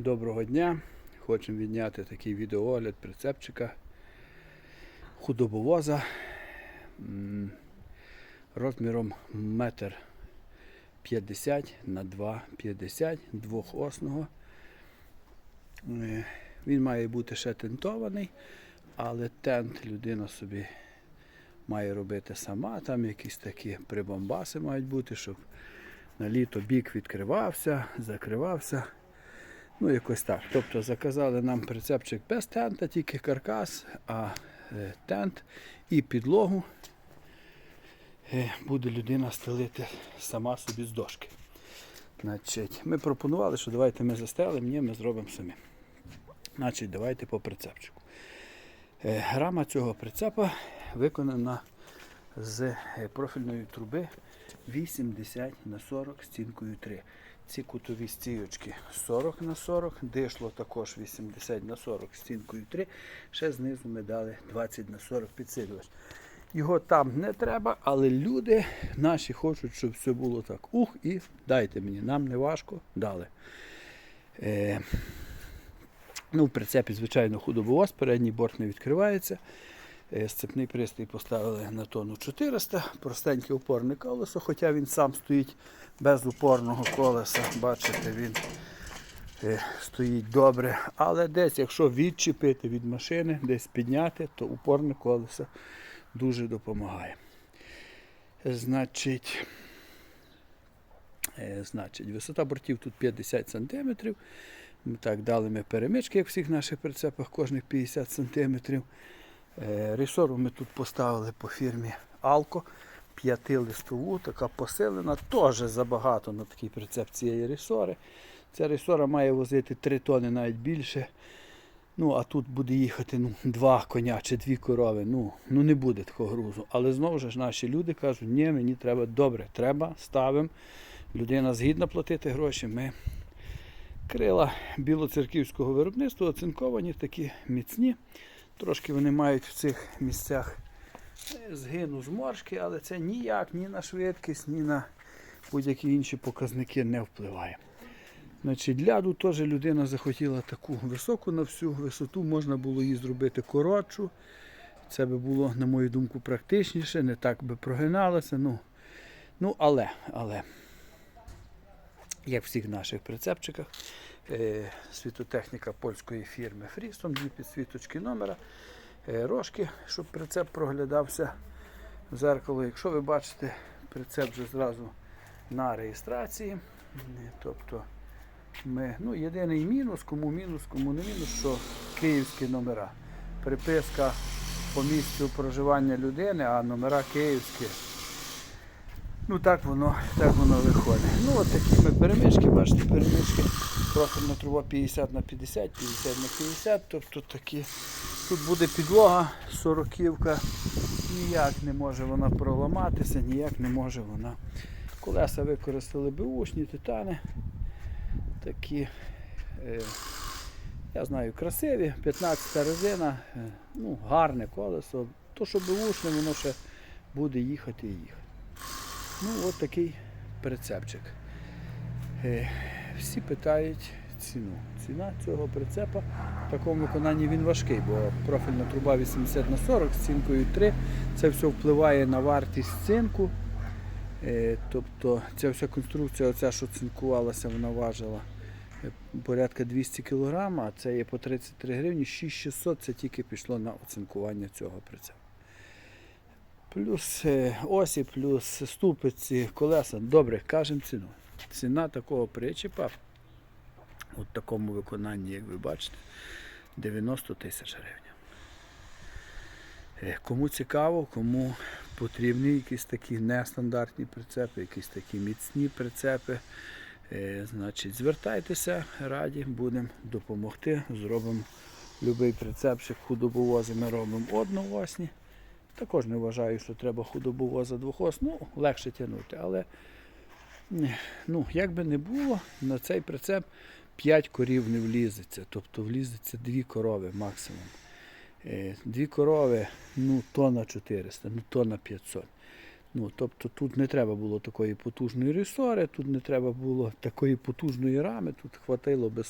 Доброго дня! Хочемо відняти такий відеоогляд прицепчика худобовоза розміром 1,50 м на 2,50 двохосного. Е, Він має бути ще тентований, але тент людина собі має робити сама. Там якісь такі прибамбаси мають бути, щоб на літо бік відкривався, закривався. Ну, якось так. Тобто заказали нам прицепчик без тента, тільки каркас, а е, тент і підлогу е, буде людина стелити сама собі з дошки. Значить, ми пропонували, що давайте ми застелимо, ні, ми зробимо самі. Значить, давайте по прицепчику. Е, Рама цього прицепа виконана з профільної труби 80 на 40 стінкою 3. Ці кутові стійочки 40 на 40, дишло також 80 на 40 стінкою 3. Ще знизу ми дали 20 на 40 підсилювач. Його там не треба, але люди наші хочуть, щоб все було так. Ух, і дайте мені, нам не важко, дали. Е, ну, в прицепі, звичайно, худобовоз, передній борт не відкривається. Е, Сцепний пристрій поставили на тонну 400, простеньке опорне колесо, хоча він сам стоїть без упорного колеса. Бачите, він е, стоїть добре. Але десь, якщо відчепити від машини, десь підняти, то упорне колесо дуже допомагає. Значить, е, значить, висота бортів тут 50 см. Так, дали ми перемички, як в всіх наших прицепах, кожних 50 см. Е, Ресору ми тут поставили по фірмі Алко. П'ятилистову, така посилена, теж забагато на такий прицеп цієї ресори. Ця ресора має возити 3 тони навіть більше. Ну, а тут буде їхати ну, два коня чи дві корови. Ну, ну не буде такого грузу. Але знову ж наші люди кажуть, ні, мені треба добре, треба, ставимо. Людина згідна платити гроші. Ми крила білоцерківського виробництва оцинковані, такі міцні. Трошки вони мають в цих місцях е, згину зморшки, але це ніяк ні на швидкість, ні на будь-які інші показники не впливає. Значить, ляду теж людина захотіла таку високу на всю висоту, можна було її зробити коротшу. Це би було, на мою думку, практичніше, не так би прогиналося. Ну, ну але, але, як в всіх наших прицепчиках, світотехніка польської фірми Фрістон, дві підсвіточки номера, е, рожки, щоб прицеп проглядався в зеркало. Якщо ви бачите, прицеп вже зразу на реєстрації. Е, Тобто ми, ну, єдиний мінус, кому мінус, кому не мінус, що київські номера. Приписка по місцю проживання людини, а номера київські. Ну так воно, так воно виходить. Ну от такі ми перемички, бачите, перемички. Профільна труба 50 на 50, 50 на 50, тобто такі. Тут буде підлога, сороківка, ніяк не може вона проламатися, ніяк не може вона. Колеса використали беушні, титани. Такі, е, я знаю, красиві, 15 резина, е, ну, гарне колесо. То, що беушне, воно ще буде їхати і їхати. Ну, от такий прицепчик. Е, всі питають ціну. Ціна цього прицепа в такому виконанні він важкий, бо профільна труба 80 на 40 з цінкою 3. Це все впливає на вартість цинку. Е, тобто ця вся конструкція, оця, що цинкувалася, вона важила е, порядка 200 кг, а це є по 33 гривні, 6600 це тільки пішло на оцинкування цього прицепу. Плюс е, осі, плюс ступиці, колеса. Добре, кажемо ціну. Ціна такого причепа у такому виконанні, як ви бачите, 90 тисяч гривень. Е, Кому цікаво, кому потрібні якісь такі нестандартні прицепи, якісь такі міцні прицепи, е, значить, звертайтеся, раді будемо допомогти. Зробимо будь-який прицепчик худобовози ми робимо одноосні. Також не вважаю, що треба худобовоза двохос, ну, легше тягнути. Але ну, як би не було, на цей прицеп 5 корів не влізеться. Тобто влізеться 2 корови максимум. Е, Дві корови, ну, тонна 400, ну, тонна 500. Ну, тобто тут не треба було такої потужної ресори, тут не треба було такої потужної рами, тут хватило без